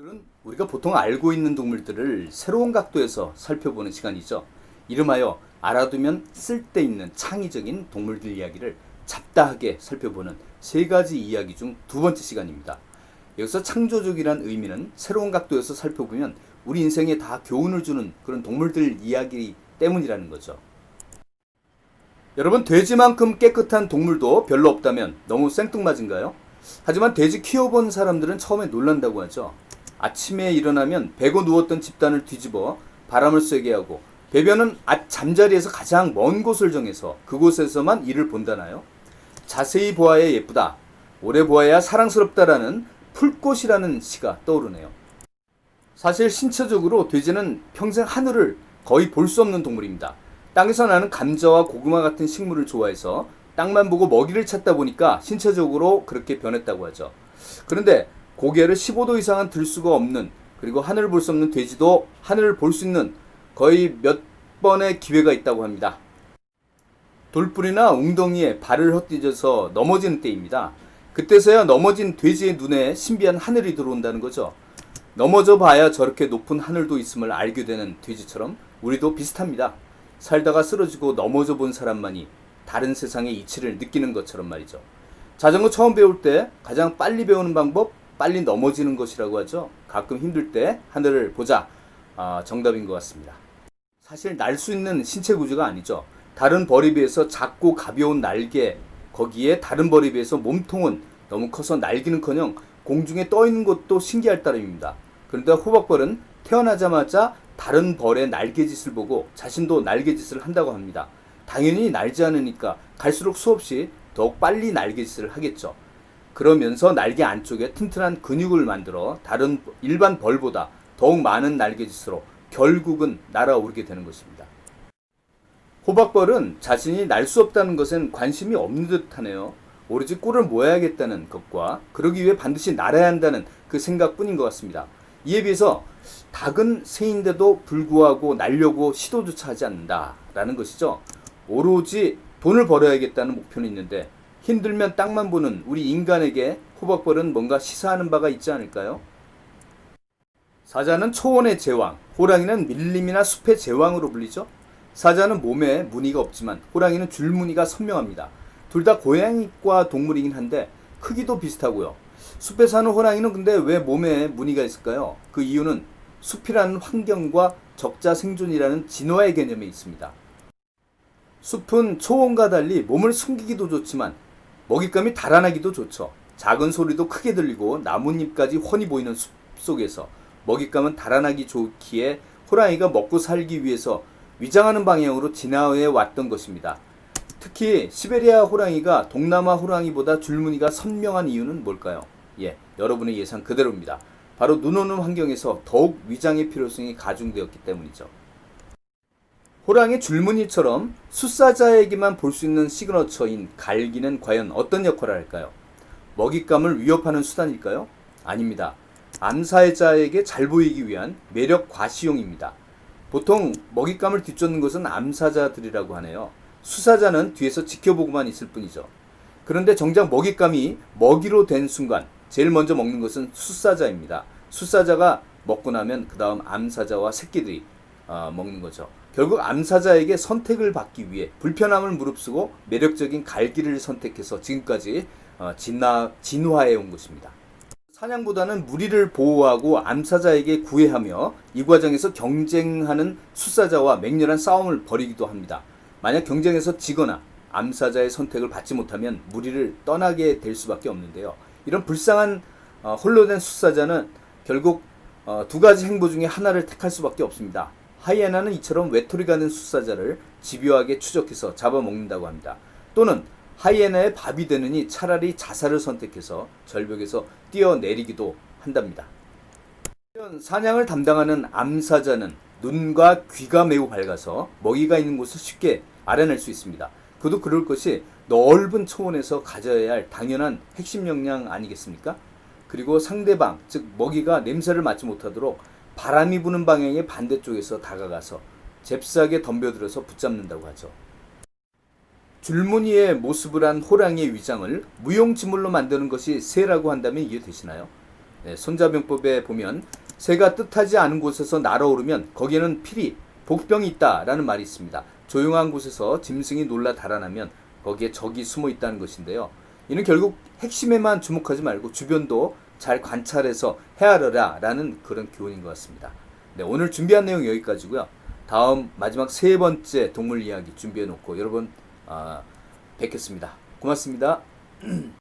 오늘은 우리가 보통 알고 있는 동물들을 새로운 각도에서 살펴보는 시간이죠. 이름하여 알아두면 쓸데있는 창의적인 동물들 이야기를 잡다하게 살펴보는 세 가지 이야기 중 두 번째 시간입니다. 여기서 창조적이란 의미는 새로운 각도에서 살펴보면 우리 인생에 다 교훈을 주는 그런 동물들 이야기 때문이라는 거죠. 여러분 돼지만큼 깨끗한 동물도 별로 없다면 너무 생뚱맞은가요? 하지만 돼지 키워본 사람들은 처음에 놀란다고 하죠. 아침에 일어나면 베고 누웠던 집단을 뒤집어 바람을 쐬게 하고 배변은 앞 잠자리에서 가장 먼 곳을 정해서 그곳에서만 이를 본다나요? 자세히 보아야 예쁘다. 오래 보아야 사랑스럽다라는 풀꽃이라는 시가 떠오르네요. 사실 신체적으로 돼지는 평생 하늘을 거의 볼 수 없는 동물입니다. 땅에서 나는 감자와 고구마 같은 식물을 좋아해서 땅만 보고 먹이를 찾다 보니까 신체적으로 그렇게 변했다고 하죠. 그런데 고개를 15도 이상은 들 수가 없는 그리고 하늘을 볼 수 없는 돼지도 하늘을 볼 수 있는 거의 몇 번의 기회가 있다고 합니다. 돌뿌리나 웅덩이에 발을 헛디뎌서 넘어지는 때입니다. 그때서야 넘어진 돼지의 눈에 신비한 하늘이 들어온다는 거죠. 넘어져 봐야 저렇게 높은 하늘도 있음을 알게 되는 돼지처럼 우리도 비슷합니다. 살다가 쓰러지고 넘어져 본 사람만이 다른 세상의 이치를 느끼는 것처럼 말이죠. 자전거 처음 배울 때 가장 빨리 배우는 방법 빨리 넘어지는 것이라고 하죠. 가끔 힘들 때 하늘을 보자. 아, 정답인 것 같습니다. 사실 날 수 있는 신체 구조가 아니죠. 다른 벌에 비해서 작고 가벼운 날개, 거기에 다른 벌에 비해서 몸통은 너무 커서 날기는커녕 공중에 떠 있는 것도 신기할 따름입니다. 그런데 호박벌은 태어나자마자 다른 벌의 날개짓을 보고 자신도 날개짓을 한다고 합니다. 당연히 날지 않으니까 갈수록 수없이 더욱 빨리 날개짓을 하겠죠. 그러면서 날개 안쪽에 튼튼한 근육을 만들어 다른 일반 벌보다 더욱 많은 날개짓으로 결국은 날아오르게 되는 것입니다. 호박벌은 자신이 날 수 없다는 것엔 관심이 없는 듯하네요. 오로지 꿀을 모아야겠다는 것과 그러기 위해 반드시 날아야 한다는 그 생각뿐인 것 같습니다. 이에 비해서 닭은 새인데도 불구하고 날려고 시도조차 하지 않는다라는 것이죠. 오로지 돈을 벌어야겠다는 목표는 있는데 힘들면 땅만 보는 우리 인간에게 호박벌은 뭔가 시사하는 바가 있지 않을까요? 사자는 초원의 제왕, 호랑이는 밀림이나 숲의 제왕으로 불리죠. 사자는 몸에 무늬가 없지만 호랑이는 줄무늬가 선명합니다. 둘 다 고양이과 동물이긴 한데 크기도 비슷하고요. 숲에 사는 호랑이는 근데 왜 몸에 무늬가 있을까요? 그 이유는 숲이라는 환경과 적자 생존이라는 진화의 개념에 있습니다. 숲은 초원과 달리 몸을 숨기기도 좋지만 먹잇감이 달아나기도 좋죠. 작은 소리도 크게 들리고 나뭇잎까지 훤히 보이는 숲 속에서 먹잇감은 달아나기 좋기에 호랑이가 먹고 살기 위해서 위장하는 방향으로 진화해 왔던 것입니다. 특히 시베리아 호랑이가 동남아 호랑이보다 줄무늬가 선명한 이유는 뭘까요? 예, 여러분의 예상 그대로입니다. 바로 눈 오는 환경에서 더욱 위장의 필요성이 가중되었기 때문이죠. 호랑이 줄무늬처럼 숫사자에게만 볼 수 있는 시그너처인 갈기는 과연 어떤 역할을 할까요? 먹잇감을 위협하는 수단일까요? 아닙니다. 암사자에게 잘 보이기 위한 매력 과시용입니다. 보통 먹잇감을 뒤쫓는 것은 암사자들이라고 하네요. 수사자는 뒤에서 지켜보고만 있을 뿐이죠. 그런데 정작 먹잇감이 먹이로 된 순간 제일 먼저 먹는 것은 수사자입니다. 수사자가 먹고 나면 그 다음 암사자와 새끼들이 어, 먹는 거죠. 결국 암사자에게 선택을 받기 위해 불편함을 무릅쓰고 매력적인 갈기를 선택해서 지금까지 어, 진화, 진화해 온 것입니다. 사냥보다는 무리를 보호하고 암사자에게 구애하며 이 과정에서 경쟁하는 수사자와 맹렬한 싸움을 벌이기도 합니다. 만약 경쟁에서 지거나 암사자의 선택을 받지 못하면 무리를 떠나게 될 수밖에 없는데요. 이런 불쌍한 어, 홀로 된 수사자는 결국 어, 두 가지 행보 중에 하나를 택할 수밖에 없습니다. 하이에나는 이처럼 외톨이 가는 수사자를 집요하게 추적해서 잡아먹는다고 합니다. 또는 하이에나의 밥이 되느니 차라리 자살을 선택해서 절벽에서 뛰어내리기도 한답니다. 사냥을 담당하는 암사자는 눈과 귀가 매우 밝아서 먹이가 있는 곳을 쉽게 알아낼 수 있습니다. 그도 그럴 것이 넓은 초원에서 가져야 할 당연한 핵심 역량 아니겠습니까? 그리고 상대방, 즉 먹이가 냄새를 맡지 못하도록 바람이 부는 방향의 반대쪽에서 다가가서 잽싸게 덤벼들어서 붙잡는다고 하죠. 줄무늬의 모습을 한 호랑이의 위장을 무용지물로 만드는 것이 새라고 한다면 이해되시나요? 네, 손자병법에 보면 새가 뜻하지 않은 곳에서 날아오르면 거기에는 필히 복병이 있다라는 말이 있습니다. 조용한 곳에서 짐승이 놀라 달아나면 거기에 적이 숨어 있다는 것인데요. 이는 결국 핵심에만 주목하지 말고 주변도 잘 관찰해서 헤아려라 라는 그런 교훈인 것 같습니다. 네, 오늘 준비한 내용 여기까지고요. 다음 마지막 세 번째 동물 이야기 준비해 놓고 여러분 아, 뵙겠습니다. 고맙습니다.